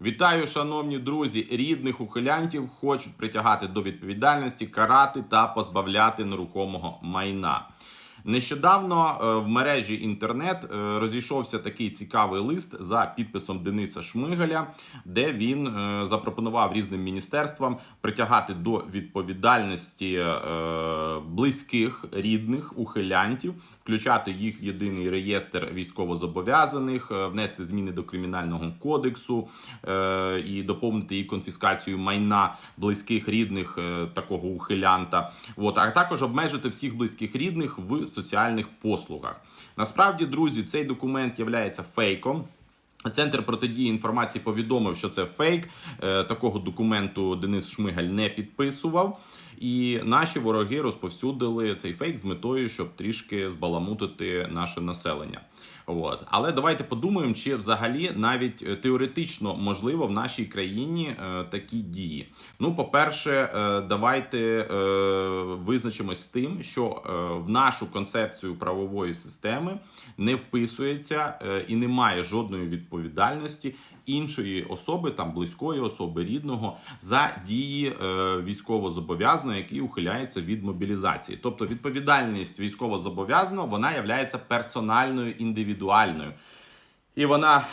Вітаю, шановні друзі! Рідних ухилянтів хочуть притягати до відповідальності, карати та позбавляти нерухомого майна. Нещодавно е, в мережі інтернет е, розійшовся такий цікавий лист за підписом Дениса Шмигаля, де він е, запропонував різним міністерствам притягати до відповідальності близьких рідних ухилянтів, включати їх в єдиний реєстр військовозобов'язаних, внести зміни до кримінального кодексу і доповнити і конфіскацію майна близьких рідних такого ухилянта. От, а також обмежити всіх близьких рідних в соціальних послугах. Насправді, друзі, цей документ є фейком. Центр протидії інформації повідомив, що це фейк. Е, Такого документу Денис Шмигаль не підписував. І наші вороги розповсюдили цей фейк з метою, щоб трішки збаламутити наше населення. От. Але давайте подумаємо, чи взагалі навіть е, теоретично можливо в нашій країні е, такі дії. Ну, по-перше, е, давайте визначимось з тим, що в нашу концепцію правової системи не вписується і немає жодної відповідальності іншої особи, там близької особи, рідного за дії е, військовозобов'язаного, який ухиляється від мобілізації. Тобто відповідальність військовозобов'язаного вона являється персональною індивідуальною. І вона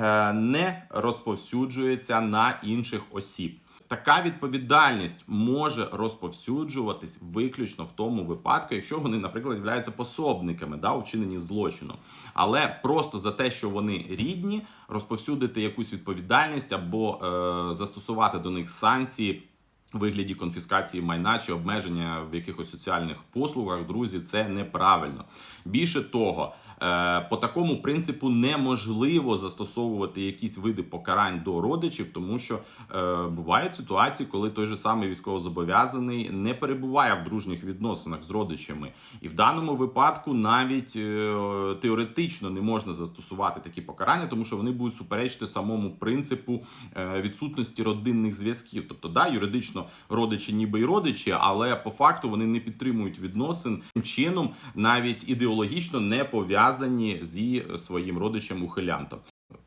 е, не розповсюджується на інших осіб. Така відповідальність може розповсюджуватись виключно в тому випадку, якщо вони, наприклад, являються пособниками да, у злочину. Але просто за те, що вони рідні, розповсюдити якусь відповідальність або е, застосувати до них санкції. Вигляді конфіскації майна чи обмеження в якихось соціальних послугах, друзі, це неправильно. Більше того, е, по такому принципу неможливо застосовувати якісь види покарань до родичів, тому що е, бувають ситуації, коли той же самий військовозобов'язаний не перебуває в дружніх відносинах з родичами, і в даному випадку навіть е, теоретично не можна застосувати такі покарання, тому що вони будуть суперечити самому принципу відсутності родинних зв'язків. Тобто, да, юридично родичі, ніби й родичі, але по факту вони не підтримують відносин тим чином, навіть ідеологічно не пов'язані зі своїм родичем ухилянтом.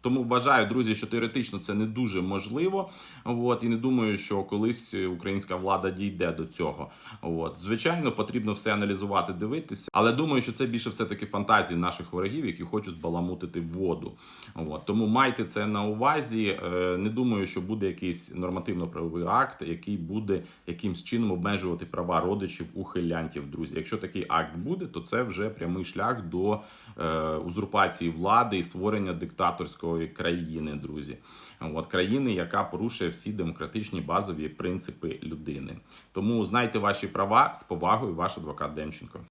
Тому вважаю, друзі, що теоретично це не дуже можливо. От і не думаю, що колись українська влада дійде до цього. От звичайно, потрібно все аналізувати, дивитися, але думаю, що це більше все таки фантазії наших ворогів, які хочуть збаламутити воду. От тому майте це на увазі. Е, Не думаю, що буде якийсь нормативно-правовий акт, який буде якимсь чином обмежувати права родичів ухилянтів. Друзі, якщо такий акт буде, то це вже прямий шлях до е, узурпації влади і створення диктаторської країни, друзі. От країни, яка порушує всі демократичні базові принципи людини. Тому знайте ваші права з повагою, ваш адвокат Демченко.